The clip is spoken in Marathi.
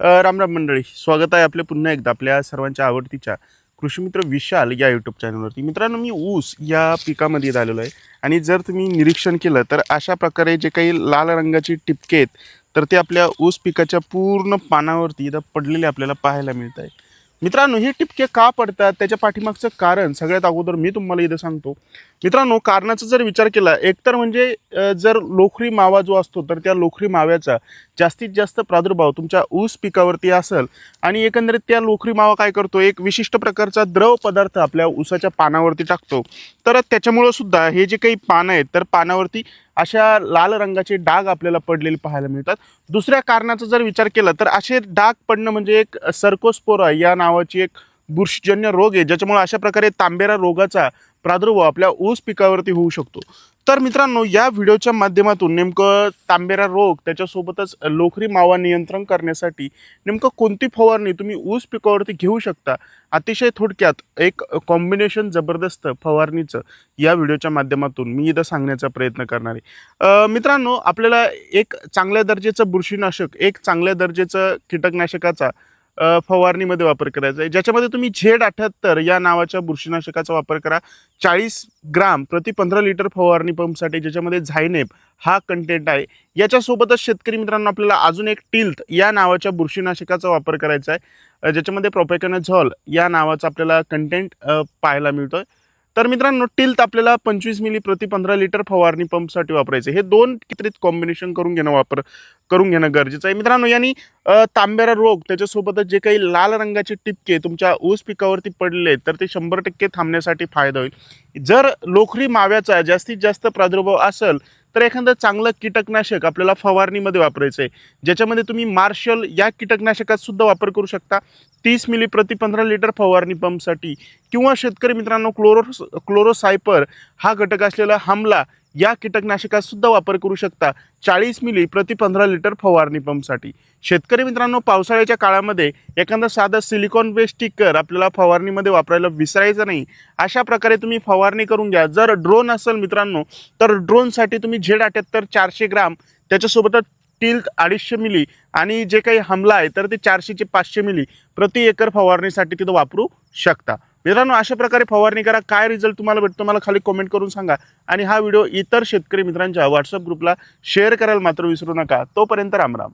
रामराम राम राम मंडळी स्वागत आहे आपले पुन्हा एकदा आपल्या सर्वांच्या आवडतीच्या कृषीमित्र विशाल या यूट्यूब चॅनलवरती मित्रांनो मी ऊस या पिकामध्ये आलेलो आहे आणि जर तुम्ही निरीक्षण केलं तर अशा प्रकारे जे काही लाल रंगाची टिपके आहेत तर ते आपल्या ऊस पिकाच्या पूर्ण पानावरती इथं पडलेले आपल्याला पाहायला मिळत आहे. मित्रांनो हे टिपके का पडतात? त्याच्या पाठीमागचं कारण सगळ्यात अगोदर मी तुम्हाला इथं सांगतो. मित्रांनो कारणाचा जर विचार केला एकतर म्हणजे जर लोखरी मावा जो असतो तर त्या लोखरी माव्याचा जास्तीत जास्त प्रादुर्भाव तुमच्या ऊस पिकावरती असेल आणि एकंदरीत त्या लोखरी मावा काय करतो? एक विशिष्ट प्रकारचा द्रव पदार्थ आपल्या ऊसाच्या पानावरती टाकतो. तर त्याच्यामुळं सुद्धा हे जे काही पानं आहेत तर पानावरती अशा लाल रंगाचे डाग आपल्याला पडलेले पाहायला मिळतात. दुसऱ्या कारणाचा जर विचार केला तर असे डाग पडणं म्हणजे एक सर्कोस्पोरा या नावाची एक बुरशीजन्य रोग आहे ज्याच्यामुळे अशा प्रकारे तांबेरा रोगाचा प्रादुर्भाव आपल्या ऊस पिकावरती होऊ शकतो. तर मित्रांनो या व्हिडिओच्या माध्यमातून नेमकं तांबेरा रोग त्याच्यासोबतच लोखरी मावा नियंत्रण करण्यासाठी नेमकं कोणती फवारणी तुम्ही ऊस पिकावरती घेऊ शकता अतिशय थोडक्यात एक कॉम्बिनेशन जबरदस्त फवारणीचं या व्हिडिओच्या माध्यमातून मी इथं सांगण्याचा प्रयत्न करणार आहे. मित्रांनो आपल्याला एक चांगल्या दर्जाचं बुरशीनाशक एक चांगल्या दर्जेचं कीटकनाशकाचा फवारणीमध्ये वापर करायचा आहे. ज्याच्यामध्ये तुम्ही झेड अठ्याहत्तर या नावाच्या बुरशीनाशकाचा वापर करा. चाळीस ग्राम प्रति पंधरा लिटर फवारणी पंपसाठी ज्याच्यामध्ये झायनेप हा कंटेंट आहे. याच्यासोबतच शेतकरी मित्रांनो आपल्याला अजून एक टिल्थ या नावाच्या बुरशीनाशकाचा वापर करायचा आहे. ज्याच्यामध्ये प्रोपेकॅनझॉल या नावाचा आपल्याला कंटेंट पाहायला मिळतोय. तर मित्रांनो टिल्थ आपल्याला पंचवीस मिली प्रति पंधरा लिटर फवारणी पंपसाठी वापरायचं हे दोन कित्रित कॉम्बिनेशन करून घेणं वापर करून घेणं गरजेचं आहे. मित्रांनो यांनी तांब्यारा रोग त्याच्यासोबतच जे काही लाल रंगाचे टिपके तुमच्या ऊस पिकावरती पडले तर ते शंभर टक्के थांबण्यासाठी फायदा होईल. जर लोखरी माव्याचा जास्तीत जास्त प्रादुर्भाव असेल तर एखादं चांगलं कीटकनाशक आपल्याला फवारणीमध्ये वापरायचं आहे ज्याच्यामध्ये तुम्ही मार्शल या कीटकनाशकात सुद्धा वापर करू शकता. तीस मिली प्रति पंधरा लिटर फवारणी पंपसाठी किंवा शेतकरी मित्रांनो क्लोरो क्लोरोसायपर हा घटक असलेला हमला या कीटकनाशकात सुद्धा वापर करू शकता चाळीस मिली प्रति पंधरा लिटर फवारणी पंपसाठी. शेतकरी मित्रांनो पावसाळ्याच्या काळामध्ये एखादं साधं सिलिकॉन बेस्ट स्टिकर आपल्याला फवारणीमध्ये वापरायला विसरायचं नाही. अशा प्रकारे तुम्ही फवारणी करून घ्या. जर ड्रोन असेल मित्रांनो तर ड्रोनसाठी तुम्ही झेड अठ्याहत्तर चारशे ग्राम त्याच्यासोबतच टिल्क अडीचशे मिली आणि जे काही हमला आहे तर ते चारशेचे पाचशे मिली प्रति एकर फवारणीसाठी तिथं वापरू शकता. मित्रांनो अशा प्रकारे फवारणी करा. काय रिझल्ट तुम्हाला भेटतो मला खाली कमेंट करून सांगा. आणि हा व्हिडिओ इतर शेतकरी मित्रांच्या व्हॉट्सअप ग्रुपला शेअर करायला मात्र विसरू नका. तोपर्यंत रामराम